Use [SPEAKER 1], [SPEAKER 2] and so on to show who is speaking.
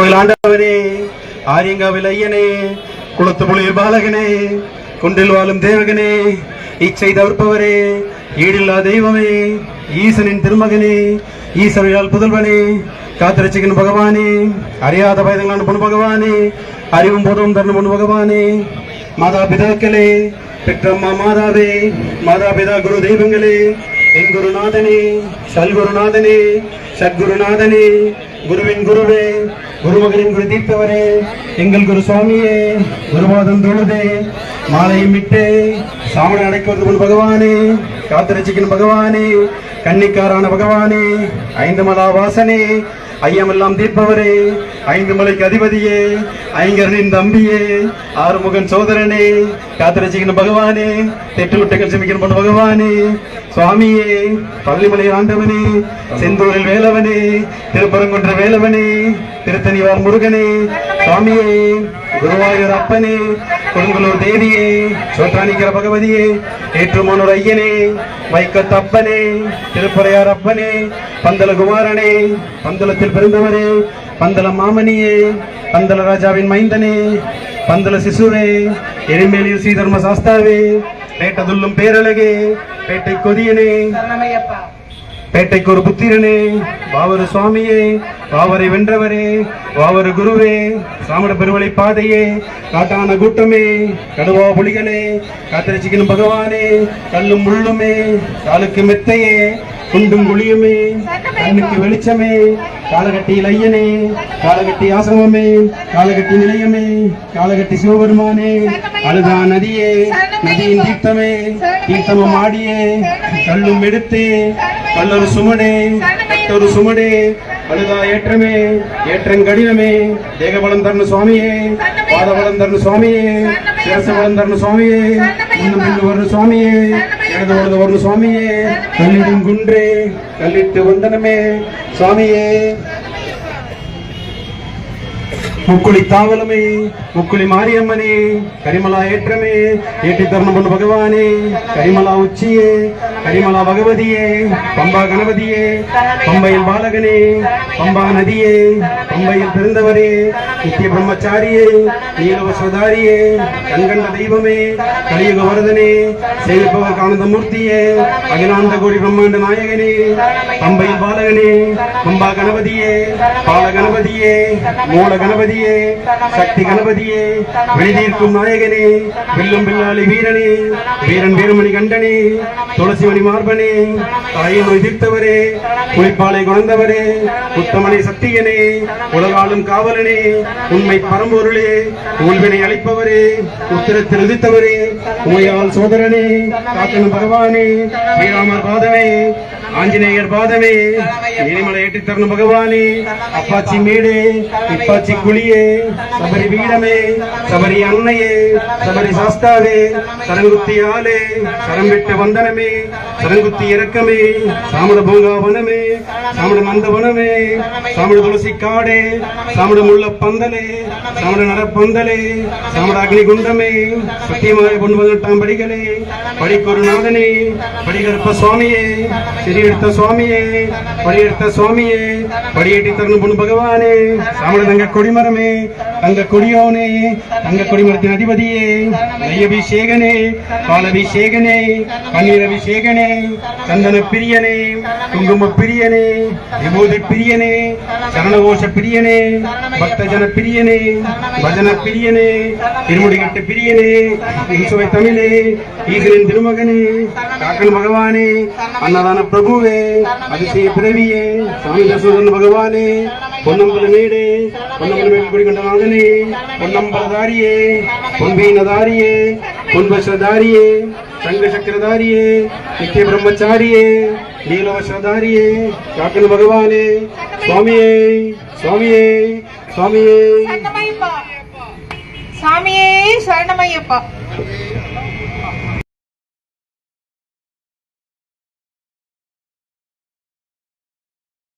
[SPEAKER 1] கோயில் ஆண்டவனே ஆரியங்காவில் ஐயனே குளத்து புலியில் பாலகனே குன்றில் வாழும் தேவகனே இச்சை தவிர்ப்பவரே ஈடில்லா தெய்வமே ஈசனின் திருமகனே ஈஸ்வரியால் புதல்வனே காத்திரட்சிகன் பகவானே அறியாத பயதங்களான பொண்ணு பகவானே அறிவும் போதும் தரணும் பொண்ணு பகவானே மாதா பிதாக்களே பெற்றம்மா மாதாவே மாதா பிதா குரு தெய்வங்களே என் குருநாதனே சல்குருநாதனே சத்குருநாதனே குருவின் குருவே குருமகரின் குரு தீர்த்தவரே எங்கள் குரு சுவாமியே குருவாதம் தொழுதே மாலையும் விட்டு சாமனை அடைக்கிறது முன் பகவானே காத்திரச்சிக்கன் பகவானே கன்னிக்காரான பகவானே ஐந்து மலா வாசனே ஐயமெல்லாம் தீர்ப்பவரே ஐந்து மலைக்கு அதிபதியே ஐங்கரனின் தம்பியே ஆறுமுகன் சோதரனே காத்திரச்சிக்கணும் பகவானே தெற்று விட்டுகள் செமிக்கணும் பகவானே சுவாமியே பள்ளிமலை ஆண்டவனே செந்தூரில் வேலவனே திருப்பரங்குன்ற வேலவனே திருத்தணிவார் முருகனே சுவாமியே குருவாயூர் அப்பனே கொடுங்கலூர் தேவியே சோற்றாணிக்கிற பகவதியே ஏற்றுமோனூர் ஐயனே வைக்கத்தப்பனே திருப்பறையார் அப்பனே பந்தல குமாரனே பந்தலத்தில் பிறந்தவரே பந்தல மாமணியே பந்தல ராஜாவின் மைந்தனே பந்தல சிசுரே எரிமேலில் ஸ்ரீதர்ம சாஸ்தாவே பேட்டதுள்ளும் பேரழகே பேட்டை கொதியனே. பேட்டைக்கு ஒரு புத்திரனே வாவரு சுவாமியே வாவரை வென்றவரே வாவரு குருவே சாமட பெருவழி பாதையே காட்டான கூட்டமே கடுவா புலிகளே காத்திரச்சிக்கணும் பகவானே கல்லும் முள்ளுமே காலுக்கு மெத்தையே குண்டும் குழியுமே கண்ணுக்கு வெளிச்சமே காலகட்டியில் ஐயனே காலகட்டி ஆசிரமமே காலகட்டி நிலையமே காலகட்டி சிவபெருமானே அழுதா நதியே நதியின் தீர்த்தமே தீர்த்தமம் ஆடியே கல்லும் எடுத்தே பல்லொரு சுமடே கட்டொரு சுமடே அழுதா ஏற்றமே ஏற்றங்கடினமே தேகபலம் தரணும் சுவாமியே பாதபலம் தரணும் சுவாமியே சிரசபலம் தரணும் சுவாமியே இன்னும் பின்னு வரணும் சுவாமியே எனது ஒழுது வரணும் சுவாமியே. கல்லிடும் குன்றே கல்லிட்டு வந்தனமே சுவாமியே. முக்குளி தாவலமே முக்குளி மாரியம்மனே கரிமலா ஏற்றமே ஏற்றி தருணம் பொண்ணு பகவானே கரிமலா உச்சியே கரிமலா பகவதியே பம்பா கணபதியே பம்பையில் பாலகனே பம்பா நதியே பம்பையில் பிறந்தவரே நித்திய பிரம்மச்சாரியே நீலவசதாரியே கண்கண்ட தெய்வமே கலியுக வரதனே சேவிப்பவர் காணந்த மூர்த்தியே அகிலாந்த கோடி பிரம்மாண்ட நாயகனே பம்பையில் பாலகனே பம்பா கணபதியே பால கணபதியே மூல கணபதியே சக்தி கணபதியே வெளிதீர்க்கும் நாயகனே வில்லும் பில்லாளி வீரனே வீரன் வீரமணி கண்டனே துளசிமணி மார்பனே தாயை நோய் தீர்த்தவரே புலிப்பாலை குணர்ந்தவரே உத்தமனை சத்தியனே உலகாளும் காவலனே உண்மை பரம்பொருளே ஊழ்வினை அளிப்பவரே உத்திரத்தில் உதித்தவரே உமையால் சோதரனே காக்கணும் பகவானே ஸ்ரீராமர் பாதமே ஆஞ்சநேயர் பாதமே நீலிமலை ஏற்றி தரணும் பகவானே அப்பாச்சி மேடே இப்பாச்சி குழியே தாயே சபரி வீடமே சபரி அன்னையே சபரி சாஸ்தாவே சரங்குத்தி ஆலே சரம் விட்டு வந்தனமே சரங்குத்தி இறக்கமே சாமட பூங்காவனமே சாமட நந்தவனமே சாமட துளசி காடே சாமட முள்ள பந்தலே சாமட நரப்பந்தலே சாமட அக்னி குண்டமே சத்தியமாய பொன் படிகளே படிக்கொரு நாதனே படிகற்ப சுவாமியே சிறியெடுத்த சுவாமியே படியெடுத்த சுவாமியே படியேட்டி தரணும் பொன் பகவானே சாமட தங்க கொடிமரம் சரணமே தங்க கொடியோனே தங்க கொடிமரத்தின் அதிபதியே நெய்யபிஷேகனே பாலபிஷேகனே பன்னீர் அபிஷேகனே சந்தன பிரியனே குங்கும பிரியனே விபூதி பிரியனே சரணகோஷ பிரியனே பக்தஜன பிரியனே பஜன பிரியனே திருமுடிகட்டு பிரியனே இன்சுவை தமிழே ஈகரின் திருமகனே காக்கன் பகவானே அன்னதான பிரபுவே அதிசய பிறவியே சாமி தசோதன் பகவானே பொன்னம்பல மேடே பொன்னம்பல பொன்னம்பலதாரியே பொன்பீனதாரியே பொன்பசதாரியே சங்க நித்திய பிரம்மச்சாரியே நீலவசதாரியே காக்கன் பகவானே சுவாமியே சுவாமியே சுவாமியே.
[SPEAKER 2] சாமியே சரணமையப்பா.